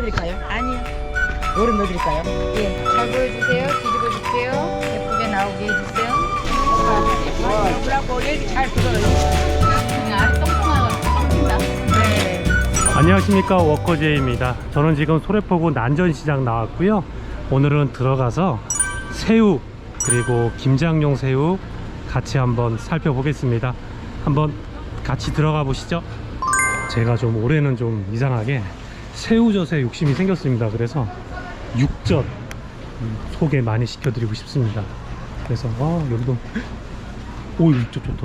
꺼내드릴까요? 아니요. 얼음 넣어드릴까요? 예. 잘 보여주세요. 뒤집어 줄게요. 예쁘게 나오게 해주세요. 그래갖고 얘기 잘 들어요. 그냥 알이 똥똥하고 네. 안녕하십니까 워커제이입니다 저는 지금 소래포구 난전시장 나왔고요 오늘은 들어가서 새우 그리고 김장용 새우 같이 한번 살펴보겠습니다 한번 같이 들어가 보시죠 제가 좀 올해는 좀 이상하게 새우젓에 욕심이 생겼습니다 그래서 육젓 음, 소개 많이 시켜드리고 싶습니다 그래서 와 여기도 오 육젓 좋다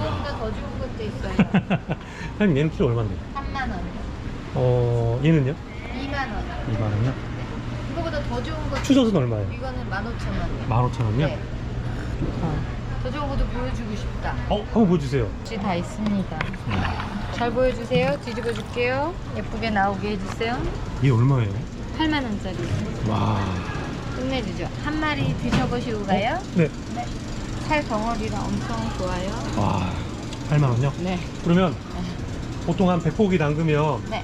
그거보다 더 좋은 것도 있어요. 형님 얘는 키로 얼마인데? 3만 원, 어 얘는요? 2만 원. 2만 원이요? 이거보다 더 좋은 것. 추젓은 얼마예요? 이거는 15,000원. 15,000원이요? 네. 더 좋은 것도 보여주고 싶다. 어, 한번 보여주세요. 혹시 다 있습니다. 잘 보여주세요. 뒤집어 줄게요. 예쁘게 나오게 해주세요. 이게 얼마예요? 8만 원짜리. 와. 끝내주죠. 한 마리 드셔보시고 가요. 네. 살 덩어리가 엄청 좋아요. 와. 8만 원요? 네. 그러면 보통 한 100포기 담그면 네.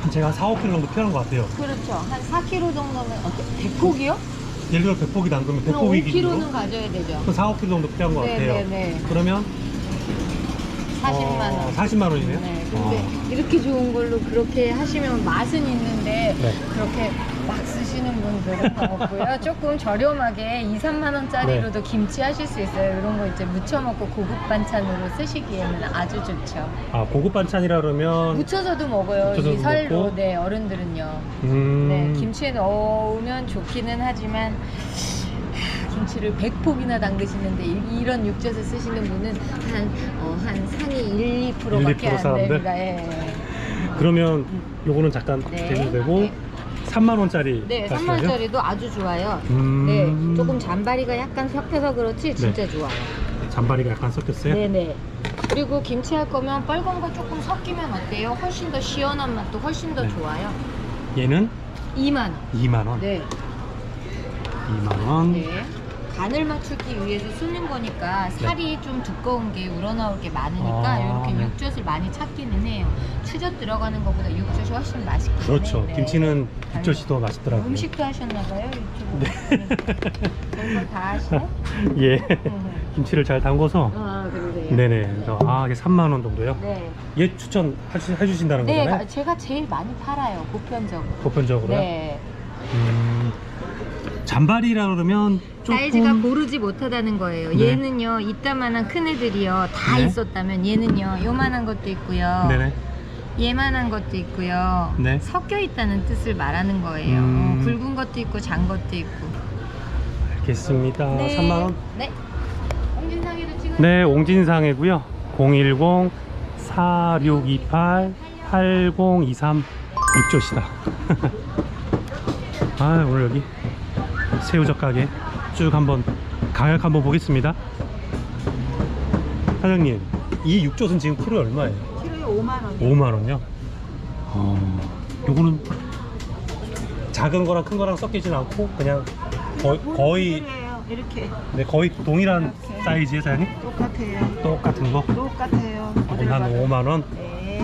한 제가 한 4, 5kg 정도 필요한 것 같아요. 그렇죠. 한 4kg 정도면 어, 100포기요? 예를 들어 100포기 담그면 그럼 100포기 5kg는 기준으로 가져야 되죠. 그 4, 5kg 정도 필요한 것 같아요. 네네네. 그러면 40만 원. 어, 40만 원이네요. 네, 근데 어. 이렇게 좋은 걸로 그렇게 하시면 맛은 있는데 네. 그렇게 막 쓰시는 분들은 없고요. 조금 저렴하게 2, 3만 원짜리로도 네. 김치 하실 수 있어요. 이런 거 이제 무쳐 먹고 고급 반찬으로 쓰시기에는 아주 좋죠. 아, 고급 반찬이라 그러면 무쳐서도 먹어요. 무쳐서도 이 설로 먹고? 네 어른들은요. 음. 네 김치에 넣으면 좋기는 하지만 하, 김치를 100폭이나 담그시는데 이- 이런 육젓을 쓰시는 분은 한, 어, 한 상위 1, 2%밖에 1, 2%안 사람들? 됩니다. 예. 그러면 요거는 잠깐 네. 대도 되고 네. 3만 원짜리 네, 가시나요? 3만원짜리도 아주 좋아요. 음. 네, 조금 잔바리가 약간 섞여서 그렇지 진짜 좋아요. 잔바리가 약간 섞였어요? 네네. 그리고 김치 할 거면 빨간 거 조금 섞이면 어때요? 훨씬 더 시원한 맛도 훨씬 더 네. 좋아요. 얘는 2만 원. 2만 원. 네. 2만 원. 네. 간을 맞추기 위해서 쓰는 거니까 살이 좀 두꺼운 게 우러나올 게 많으니까 아, 이렇게 네. 육젓을 많이 찾기는 해요. 추젓 들어가는 것보다 육젓이 훨씬 때문에. 그렇죠. 네. 김치는 육젓이 더 맛있더라고요. 음식도 하셨나 봐요 유튜브. 별걸 다 하시네. 예. 음. 김치를 잘 담궈서. 아 그러세요. 네네. 그래서 아 이게 3만 원 정도요? 네. 얘 추천 해주, 해주신다는 네, 거잖아요. 가- 제가 제일 많이 팔아요 보편적으로. 보편적으로요. 네. 음, 잔발이라 그러면 조금 사이즈가 고르지 못하다는 거예요. 네. 얘는요 이따만한 큰 애들이요 다 네. 있었다면 얘는요 요만한 것도 있고요. 네네. 얘만한 것도 있고요. 네. 섞여 있다는 뜻을 말하는 거예요. 음. 어, 굵은 것도 있고 잔 것도 있고. 알겠습니다. 3만 원. 네. 홍진상에도 찍어. 네, 옹진상이고요. 010 4628 8023 육조시다. 아, 오늘 여기 새우젓 가게 쭉 한번 가격 한번 보겠습니다. 사장님, 이 육젓은 지금 키로에 얼마예요? 키로에 5만 원. 5만 원요? 어, 요거는 작은 거랑 큰 거랑 섞이진 않고 그냥 거의 거의 이래요. 이렇게 네, 거의 동일한 이렇게. 사이즈의 사장님? 똑같아요. 똑같은 거? 똑같아요. 이건 한 5만 원. 네.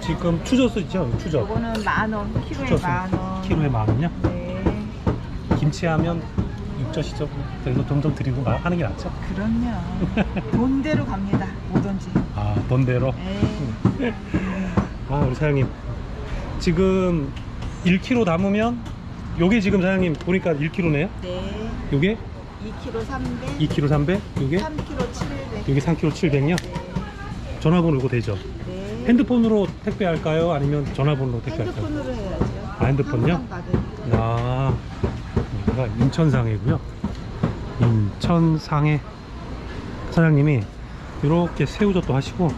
지금 추젓 있죠? 추젓. 요거는 만 원. 키로에 추젓은 만 원. 키로에 만 원요? 네. 김치하면 육젓이죠. 이거 좀좀 드리고 마- 하는 게 낫죠? 그럼요. 돈대로 갑니다. 뭐든지. 아, 돈대로. 네. 아, 우리 사장님. 지금 1kg 담으면 요게 지금 사장님 보니까 1kg네요? 네. 요게 2kg 300. 2kg 300? 요게 3kg 700. 요게 3kg 700요? 전화번호 이거 되죠? 네. 핸드폰으로 택배할까요? 아니면 전화번호로 택배할까요? 핸드폰으로 해야죠. 아, 핸드폰요? 항상 받으니까. 아, 여기가 인천상해고요. 인천상해 사장님이 이렇게 새우젓도 하시고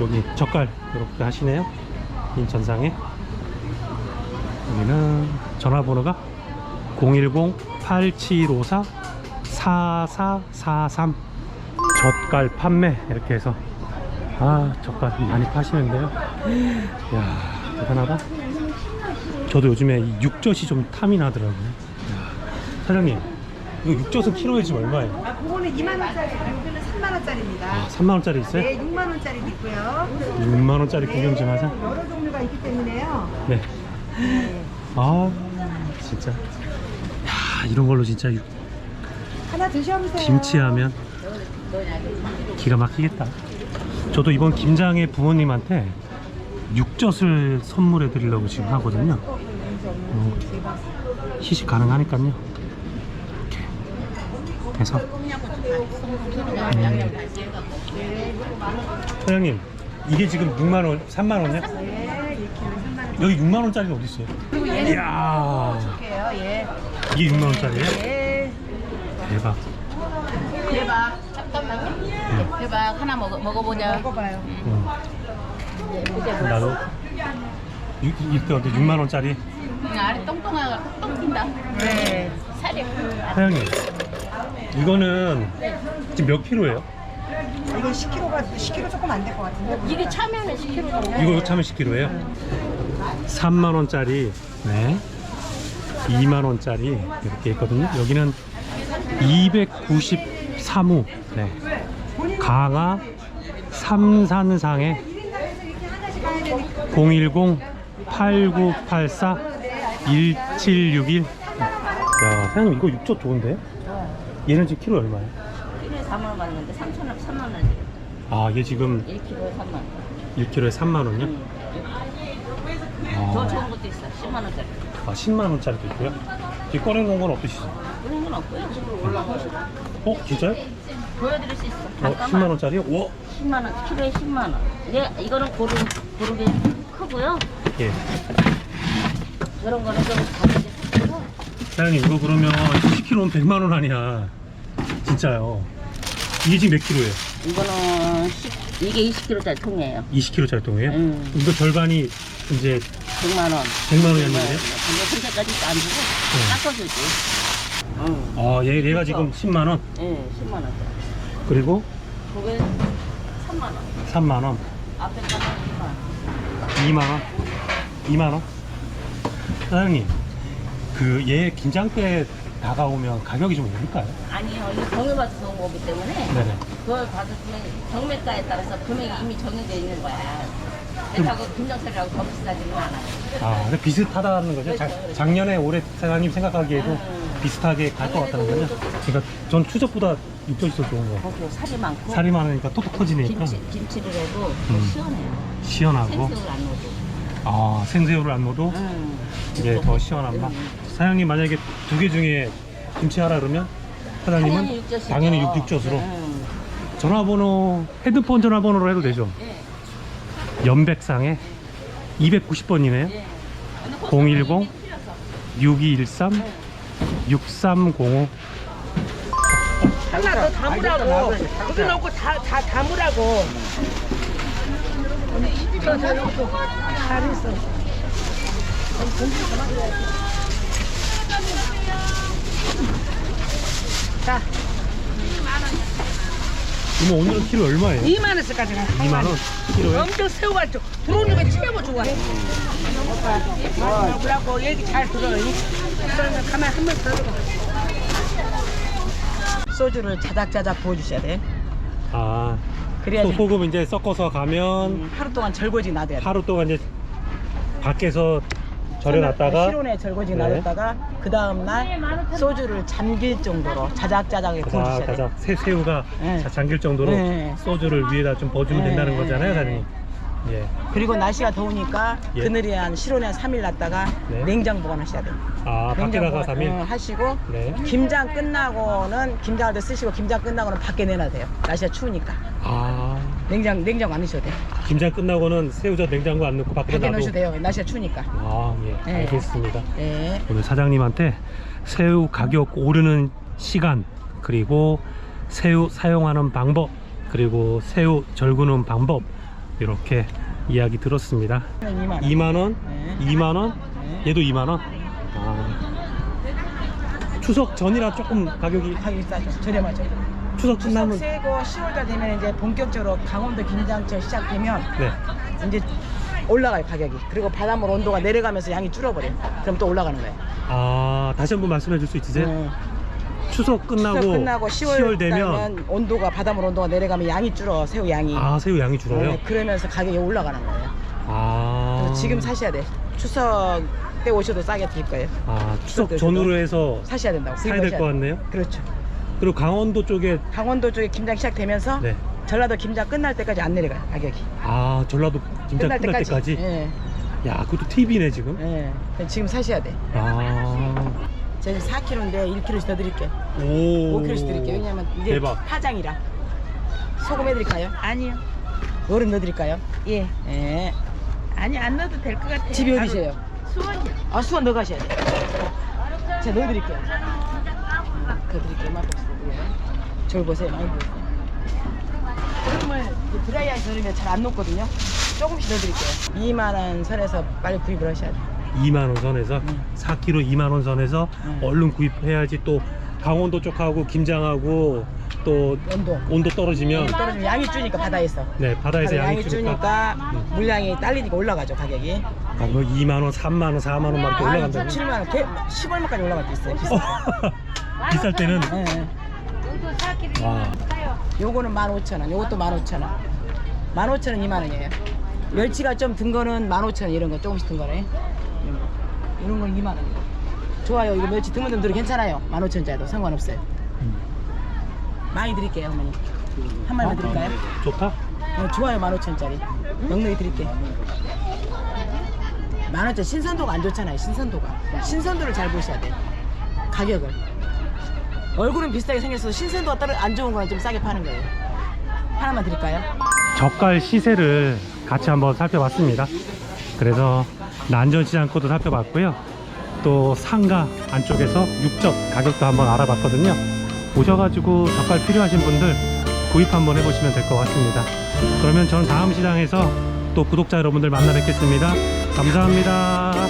여기 젓갈 이렇게 하시네요. 인천상해. 여기는 전화번호가 010-8754-4443 젓갈 판매 이렇게 해서 아 젓갈 많이 파시는데요. 이야 대단하다. 저도 요즘에 이 육젓이 좀 탐이 나더라고요. 야, 사장님, 이거 육젓은 키로에 지금 얼마예요? 아, 그거는 2만 원짜리. 여기는 3만 원짜리입니다. 아, 3만 원짜리 있어요? 네, 6만 원짜리도 있고요. 6만 원짜리 구경 좀 하자. 여러 종류가 있기 때문에요. 네. 아 진짜. 야 이런 걸로 진짜 육- 하나 드셔보세요. 김치하면 기가 막히겠다. 저도 이번 김장에 부모님한테 육젓을 선물해 드리려고 지금 하거든요. 어, 시식 가능하니까요. 해서. 음. 사장님, 이게 지금 6만 원, 3만 원이야? 네, 1kg 3만 원. 여기 6만 원짜리가 어디 있어요? 이야, 줄게요. 예. 이게 6만 원짜리예요? 예. 대박. 대박. 잠깐만요. 대박 하나 먹어 먹어보자. 먹어봐요. 음. 나도 이- 이때 어때 6만 원짜리 응, 알이 똥똥하가 똥 튄다. 네. 살이. 사장님 이거는 지금 몇 킬로예요? 이건 10kg가 10kg 조금 안 될 것 같은데. 이게 차면은 10kg 정도. 이거 차면 10킬로예요? 3만 원짜리 네 2만 원짜리 이렇게 있거든요 여기는 293호 네 강화 삼산상에 010 8984 1761 야, 사장님 이거 육젓 좋은데? 얘는 지금 키로 얼마예요? 1kg에 4만 원 받는데 3천 원, 3만 원이에요. 아, 얘 지금 1kg에 3만 원. 1kg에 3만 원이요? 응. 더 아, 좋은 것도 있어. 10만 원짜리. 아 10만 원짜리도 있고요. 지금 꺼내놓은 건 없으시죠? 그런 건 없고요. 지금 올라오시고 어, 진짜요? 보여드릴 수 있어. 어, 잠깐만. 10만 원짜리요? 와, 10만 원, 키로에 10만 원. 네, 이거는 고르 고르게 크고요. 예. 이런 거는 좀 가격이 크고. 사장님 이거 그러면 10kg면 100만 원 아니야? 진짜요? 이게 지금 몇 킬로예요? 이거는 10, 이게 20kg짜리 통이에요. 20kg짜리 통이에요? 음. 이거 절반이 이제 100만 원. 100만 원이었는데요? 근데 현재까지 안 주고 네. 깎아주지. 응. 아, 얘, 얘가 지금 10만 원. 예, 10만 원짜리. 그리고 그게 3만 원. 3만 원, 앞에 거는 2만 원. 2만 원, 2만 원. 사장님, 그 얘 김장 때 다가오면 가격이 좀 오를까요? 아니요, 이거 경매 받아서 온 거기 때문에 네네. 그걸 받으면 경매가에 따라서 금액이 이미 정해져 있는 거야. 그렇다고 김장철이라고 더 비싸지는 않아요. 아, 근데 비슷하다는 거죠? 작, 작년에 올해 사장님 생각하기에도 음. 비슷하게 갈것 같다는 거죠? 그러니까 전 추적보다 육젓이 더 좋은 거. 거기로 살이 많고 살이 많으니까 톡톡 터지니까 김치, 김치를 해도 음. 시원해요. 시원하고 생새우를 안 넣어도. 아 생새우를 안 넣어도 음. 이게 더 시원한 맛. 사장님 만약에 두 개 중에 김치 하라 그러면 사장님은 당연히 육젓이죠. 당연히 육, 육젓으로 음. 전화번호 헤드폰 전화번호로 해도 되죠? 예. 연백상에 290번이네요. 예. 010 6213 6305 하나 더 담으라고. 거기 넣고 다, 다 담으라고. 저, 저, 이것도 잘 있어. 자, 이모 오늘은 키로 얼마예요? 2만 원씩까지 가. 2만 원 키로에? 엄청 새우가 좀 들어오는 치매고 좋아해. 오빠, 그러고 얘기 잘 들어요. 그러면 가만 한번 더 들어. 소주를 자작자작 부어주셔야 돼. 아 그래야지 소, 소금 이제 섞어서 가면 음, 하루 동안 절거지 놔둬야 돼. 하루 동안 이제 밖에서 절여놨다가 실온에 절거지 네. 놔뒀다가 그 다음 날 소주를 잠길 정도로 자작자작에 부어주셔야 돼. 가작 새 새우가 네. 자- 잠길 정도로 네. 소주를 위에다 좀 버주면 네. 된다는 거잖아요, 사장님. 예. 그리고 날씨가 더우니까 예. 그늘에 한 실온에 한 3일 놨다가 네. 냉장 보관하셔야 돼요. 아 밖에다가 보관, 3일. 어, 하시고 네. 김장 끝나고는 김장할 때 쓰시고 김장 끝나고는 밖에 내놔야 돼요. 날씨가 추우니까 아 냉장 냉장 안 넣으셔도 돼요. 김장 끝나고는 새우젓 냉장고 안 넣고 밖에 밖에 놔도. 넣으셔도 돼요. 날씨가 추우니까. 아 예. 네. 알겠습니다. 네. 오늘 사장님한테 새우 가격 오르는 시간 그리고 새우 사용하는 방법 그리고 새우 절구는 방법 이렇게 이야기 들었습니다. 2만 원. 2만 원, 네. 2만 원, 네. 얘도 2만 원. 아. 추석 전이라 조금 가격이 가격이 싸죠. 저렴하죠. 추석 추석 끝나면 세고 10월달 되면 이제 본격적으로 강원도 김장철 시작되면 네. 이제 올라가요 가격이. 그리고 바닷물 온도가 내려가면서 양이 줄어버려요. 그럼 또 올라가는 거예요. 아 다시 한번 말씀해 줄 수 있으세요? 네. 추석 끝나고, 추석 끝나고 10월, 되면 온도가 바닷물 온도가 내려가면 양이 줄어 새우 양이. 아 새우 양이 줄어요? 네, 그러면서 가격이 올라가는 거예요. 아 그래서 지금 사셔야 돼. 추석 때 오셔도 싸게 드릴 거예요. 아 추석 추석 때 전후로 해서 사셔야 된다고. 사야 될것 돼. 같네요. 그렇죠. 그리고 강원도 쪽에 강원도 쪽에 김장 시작되면서 네. 전라도 김장 끝날 때까지 안 내려가요 가격이. 아 전라도 김장 끝날, 때까지. 예. 야 그것도 팁이네 지금. 예. 지금 사셔야 돼. 아. 제가 4kg인데 1kg씩 더 드릴게요. 오. 5kg씩 드릴게요. 왜냐면 이게 대박. 파장이라. 소금 해드릴까요? 아니요. 얼음 넣어드릴까요? 예. 예. 아니 안 넣어도 될 것 같아요. 집이 어디세요? 수원이요. 아 수원 넣어가셔야 돼요. 제가 넣어드릴게요. 맛봅시다. 저를 보세요. 많이 보세요. 얼음을 드라이아에서 넣으면 잘 안 녹거든요. 조금씩 넣어드릴게요. 2만 원 선에서 빨리 구입을 하셔야 돼요. 2만 원 선에서 음. 4kg 2만 원 선에서 음. 얼른 구입해야지 또 강원도 쪽하고 김장하고 또 온도. 온도 떨어지면 떨어지면 양이 주니까 바다에서. 네 바다에서 바다 양이 주니까 물량이 딸리니까 올라가죠 가격이. 아, 뭐 2만 원, 3만 원, 4만 원 막 이렇게 올라간다고. 7만 원, 10얼마까지 올라갈 때 있어요. 비쌀 때는 예, 예. 와 요거는 15,000원, 요것도 15,000원. 15,000원, 2만 원이에요. 멸치가 좀 든 거는 15,000원 이런 거 조금씩 든 거네. 이런 거. 이런 건 2만 원이고. 좋아요. 이거 멸치 드문 놈들은 괜찮아요. 15,000원짜리도 상관없어요. 많이 드릴게요, 어머니. 한 마리만 드릴까요? 좋다. 어, 좋아요, 15,000원짜리. 넉넉히 드릴게요. 만원짜리 신선도가 안 좋잖아요, 신선도가. 신선도를 잘 보셔야 돼. 가격을. 얼굴은 비슷하게 생겼어도 신선도가 따로 안 좋은 거는 좀 싸게 파는 거예요. 하나만 드릴까요? 젓갈 시세를 같이 한번 살펴봤습니다. 그래서 난전시장 코도 살펴봤고요. 또 상가 안쪽에서 육젓 가격도 한번 알아봤거든요. 오셔가지고 젓갈 필요하신 분들 구입 한번 해보시면 될 것 같습니다. 그러면 저는 다음 시장에서 또 구독자 여러분들 만나 뵙겠습니다. 감사합니다.